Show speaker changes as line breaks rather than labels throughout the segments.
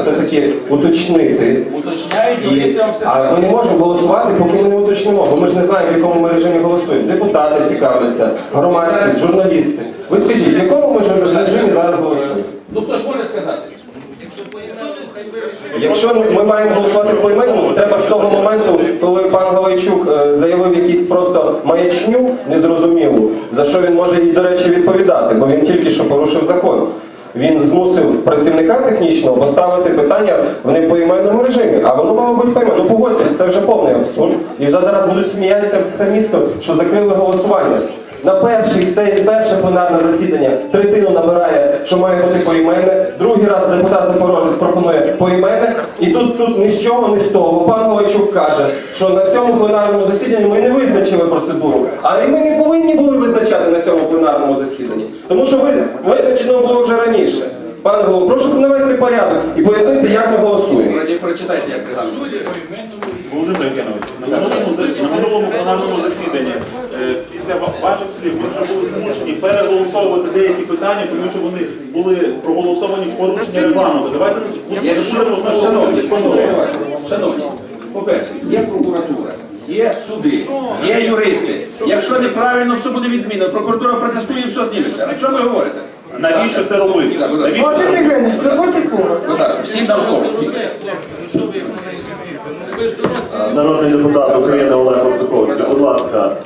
все-таки уточнити.
Уточняють,
І,
все
а ми не можемо голосувати, поки ми не уточнимо, бо ми ж не знаємо, в якому ми режимі голосуємо. Депутати цікавляться, громадськість, журналісти. Ви скажіть, в якому ми режимі зараз голосуємо?
Ну хтось може сказати?
Якщо ми маємо голосувати по імену, то треба з того моменту, коли пан Галайчук е, заявив якісь просто маячню незрозумілу, за що він може і, до речі, відповідати, бо він тільки що порушив закон. Він змусив працівника технічного поставити питання в непоіменному режимі, а воно мало бути пойме. Ну погодьтесь, це вже повний абсурд. І вже зараз будуть сміятися все місто, що закрили голосування. На перший сесії, перше пленарне засідання третину набирає, що має бути поіменне. Другий раз депутат Запорожець пропонує поіменне. І тут, тут ні з чого, ні з того. Пан Галайчук каже, що на цьому пленарному засіданні ми не визначили процедуру. А і ми не повинні були визначати на цьому пленарному засіданні. Тому що ви визначено було вже раніше. Пане голово, прошу навести порядок і пояснити, як ми голосуємо.
Прочитайте, як регламент.
Володимир Євгенович, на минулому, за- на минулому пленарному засіданні е, після ваших слів ми вже були змушені переголосовувати деякі питання, тому що вони були проголосовані в порушення регламенту. Давайте не будемо знову
шановні, шановні, по-перше, є прокуратура, є суди, є юристи. Якщо неправильно, все буде відмінено. Прокуратура протестує і все зніметься. А чого ви говорите?
Навіщо це робити? Навіщо це робити?
Будь ласка, всім дам слово. Всім.
Народний депутат України Олег Осиковський, будь ласка,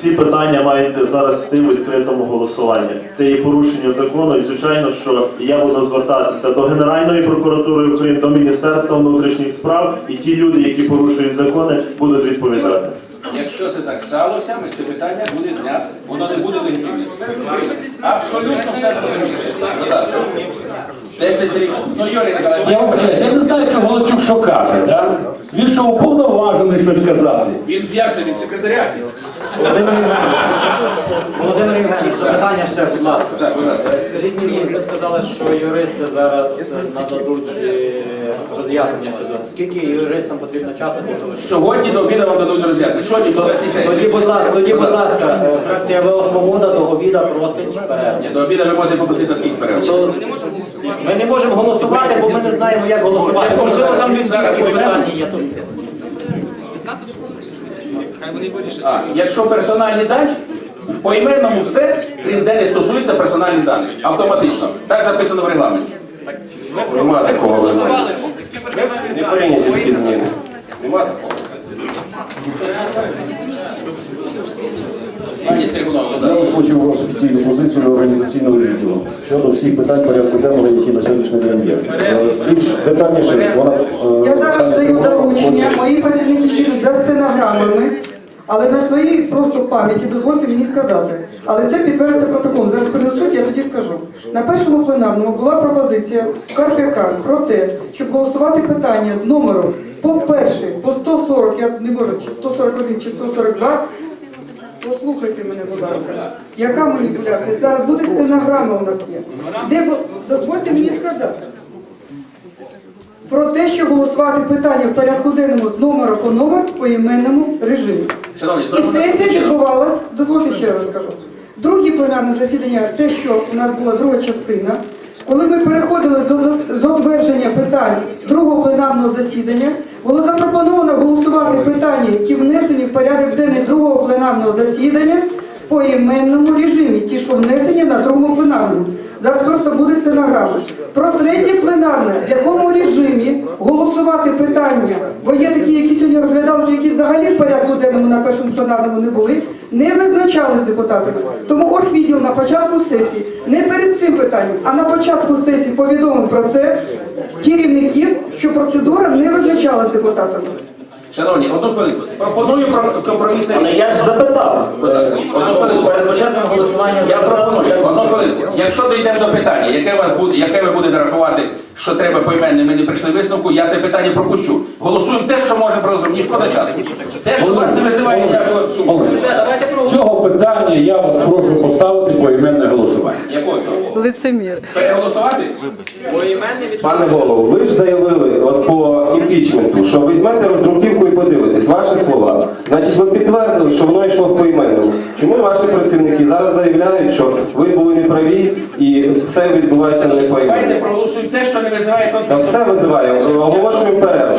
ці питання мають зараз йти в відкритому голосуванні. Це є порушення закону, і звичайно, що я буду звертатися до Генеральної прокуратури України, до Міністерства внутрішніх справ, і ті люди, які порушують закони, будуть відповідати.
Якщо це так сталося, ми це питання буде знято. Воно не буде легітимним. Абсолютно все зрозуміло. Будь ласка. 10 років. Ну, Юрій Николаївич,
Я вибачаюсь, я не знаю, що Голочук що каже, да? Він що уповноважений щось казати.
він в'явся від секретаріаті.
Володимир Євгенович, Володимир Євгенович, запитання ще, будь ласка.
Так, будь ласка.
Скажіть мені, ви сказали, що юристи зараз нададуть е, роз'яснення щодо скільки юристам потрібно часу
Сьогодні до обіду вам дадуть роз'яснення. Сьогодні до цій
Тоді,
сесії.
будь ласка, тоді, будь ласка, е, фракція ВО Свобода до обіда просить перерву.
Ні, до обіду ви можете попросити скільки перерв.
То Ми не можемо голосувати, бо ми не знаємо, як голосувати. Можливо, там людські якісь питання є.
А, якщо персональні дані, по іменному все, крім де не стосується персональних даних. Автоматично. Так записано в регламенті.
Нема такого вимоги. Не прийняті такі зміни.
Нема такого.
Я озвучив вашу офіційну позицію організаційного відділу щодо всіх питань порядку денного, які на сьогоднішній день є. Е, Більш детальніше вона е,
Я зараз даю доручення,
Отже,
мої працівники їдуть за стенограмами, але на своїй просто пам'яті дозвольте мені сказати. Але це підтвердиться протоколом. Зараз принесуть, я тоді скажу. На першому пленарному була пропозиція Карп'яка про те, щоб голосувати питання з номером по-перше, по 140, я не можу, чи 141, чи 142, Послухайте мене, будь ласка. Яка маніпуляція? Зараз буде стенограма у нас є. Де, дозвольте мені сказати. Про те, що голосувати питання в порядку денному з номера по номер по іменному режимі. І сесія відбувалась, дозвольте ще раз скажу. Друге пленарне засідання, те, що у нас була друга частина, коли ми переходили до за- затвердження питань другого пленарного засідання, було запропоновано голосувати питання, які внесені в порядок денний другого пленарного засідання по іменному режимі, ті, що внесені на другому пленарному. Зараз просто буде стенограма. Про третє пленарне, в якому режимі голосувати питання, бо є такі, які сьогодні розглядалися, які взагалі в порядку денному на першому пленарному не були, не визначались депутатами. Тому оргвідділ на початку сесії, не перед цим питанням, а на початку сесії повідомив про це керівників, що процедура не визначалась депутатами.
Шановні, одну хвилинку. Пропоную про- компромісне
Але я ж запитав.
Одну хвилинку.
Перед початком голосування
Я пропоную, Якщо дійдемо до питання, яке вас буде, яке ви будете рахувати, що треба поіменно, ми не прийшли висновку, я це питання пропущу. Голосуємо те, що може розуміти, ні шкода часу. Те, що вас не визиває ніякого суму.
Цього питання я вас прошу поставити поіменне голосування.
Якого цього?
Лицемір.
Переголосувати?
Пане голово, ви ж заявили, от по імпічменту, що візьмете роздруківку і подивитесь, ваші слова. Значить, ви підтвердили, що воно йшло по імену. Чому ваші працівники зараз заявляють, що ви були неправі і все відбувається не
Давайте проголосуємо те, що не визиває
Та все визиває, оголошуємо перерву.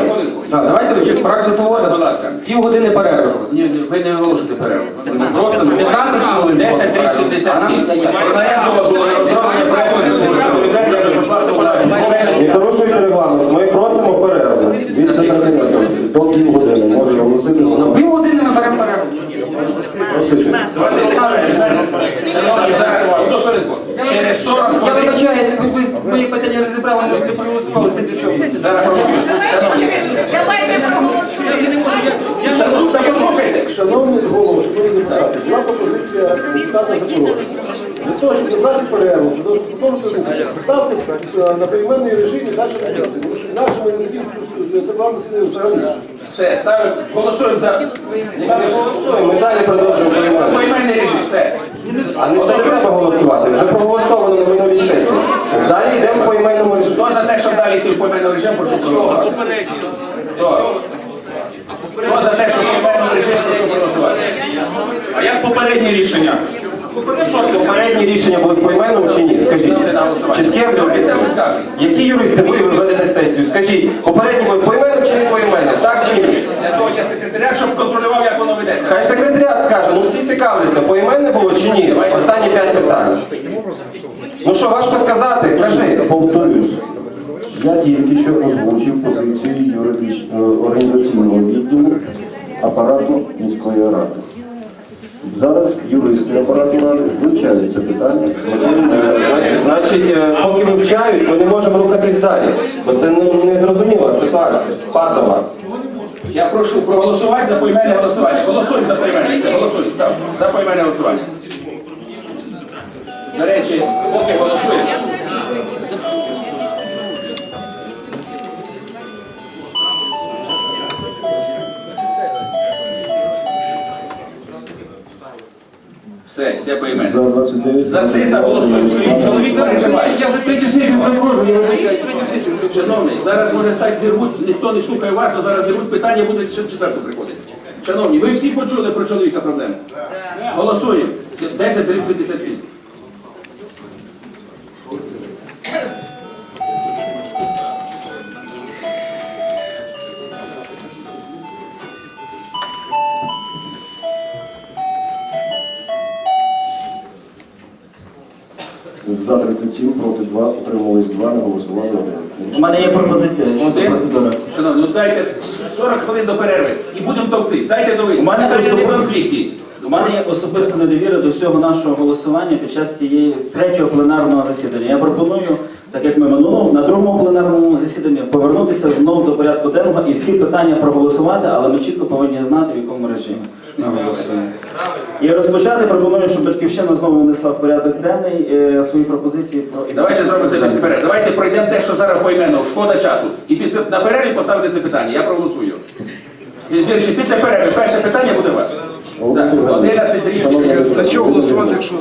Так, давайте тоді фракція свобода.
Будь ласка.
Пів години
перерву. ні, ви не оголошуєте перерву.
Просто 15 хвилин.
10, 30, 77. Про наяву було розроблення проекту закону відведення до зарплати податків.
Не порушуйте регламент, ми просимо перерву.
Від секретаріату до півгодини може оголосити.
Ну, півгодини ми беремо перерву.
Шановні, зараз, одну хвилинку. Через 40
Я
хвилин.
вибачаюся, ви, ви, ви їх питання розібрали, ви не проголосували. Це дійсно.
Зараз проголосуємо. Шановні,
Давайте проголосуємо.
шановні, так послухайте.
Шановні голови, шановні депутати, була пропозиція депутата Запорожця. Для того, щоб забрати перерву, ставте е, на прийменний режим і далі не. Тому що інакше ми не закінчимо це план взагалі.
Все, ставимо, голосуємо за
Ми далі продовжуємо приймати.
поіменний режим. Все.
А не не треба голосувати, вже проголосовано на минулій сесії. Далі йдемо по іменному режиму.
Хто за те, щоб далі йти в поіменний режим, прошу проголосувати. Хто? За те, щоб поіменний режим, прошу проголосувати.
А як попереднє рішення?
Попередні рішення будуть по іменному чи ні? Скажіть. Чітке
вам.
Які юристи ви виведете сесію? Скажіть, попередні будуть по імену чи не по імену? Так чи ні?
Для того є секретаріат, щоб контролював, як воно ведеться.
Хай секретаріат скаже, ну всі цікавляться, по імену було чи ні? Останні п'ять питань. Ну що, важко сказати? Кажи.
Повторюсь, я тільки що озвучив позицію юридичного організаційного відділу апарату міської ради. Зараз юристи апарату ради вивчають це питання.
Значить, е, поки вивчають, ми не можемо рухатись далі. Бо це незрозуміла ситуація, патова.
Я прошу проголосувати за поіменне голосування. Голосуй за поіменне. голосуй За, за поіменне голосування. До речі, поки голосуємо. Все, йде поіменне.
За 29
За СИСа голосуємо. Своїм чоловік переживає.
Я вже третю сесію приходжу, я вибачаюся, третю сесію.
Шановний, зараз може стати зірвуть, ніхто не слухає уважно, зараз зірвуть питання, буде ще четверту приходити. Шановні, ви всі почули про чоловіка проблему? Голосуємо. 10 77.
За 37, проти 2, утримались 2, не голосували 1.
У мене є пропозиція щодо
Один.
процедури.
Шановні, ну дайте 40 хвилин до перерви і будемо товктись. Дайте до
У мене
Питання не в
особисто-
конфлікті.
У мене є особиста недовіра до всього нашого голосування під час цієї третього пленарного засідання. Я пропоную, так як ми минулого, на другому пленарному засіданні повернутися знову до порядку денного і всі питання проголосувати, але ми чітко повинні знати, в якому режимі ми голосуємо. І розпочати пропоную, щоб Батьківщина знову внесла в порядок денний е, свої пропозиції про
Давайте зробимо це перерви. Давайте пройдемо те, що зараз поіменно, шкода часу. І після на перерві поставити це питання. Я проголосую. Вірші, після перерви перше питання буде ваше. 11
чого голосувати, якщо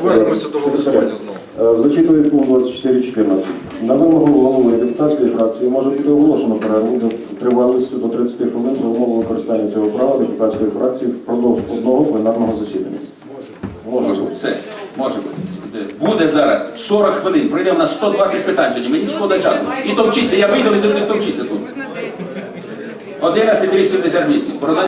повернемося до голосування знову? Зачитую пункт 24.14. На вимогу голови депутатської фракції може бути оголошено перерву до тривалістю до 30 хвилин за умови використання цього права депутатської фракції впродовж одного пленарного засідання. Може бути.
Все, може бути. Буде зараз 40 хвилин. Пройде у нас 120 питань сьогодні. Мені шкода часу. І товчіться, я вийду, ви сидите, товчіться тут. 11.78. Про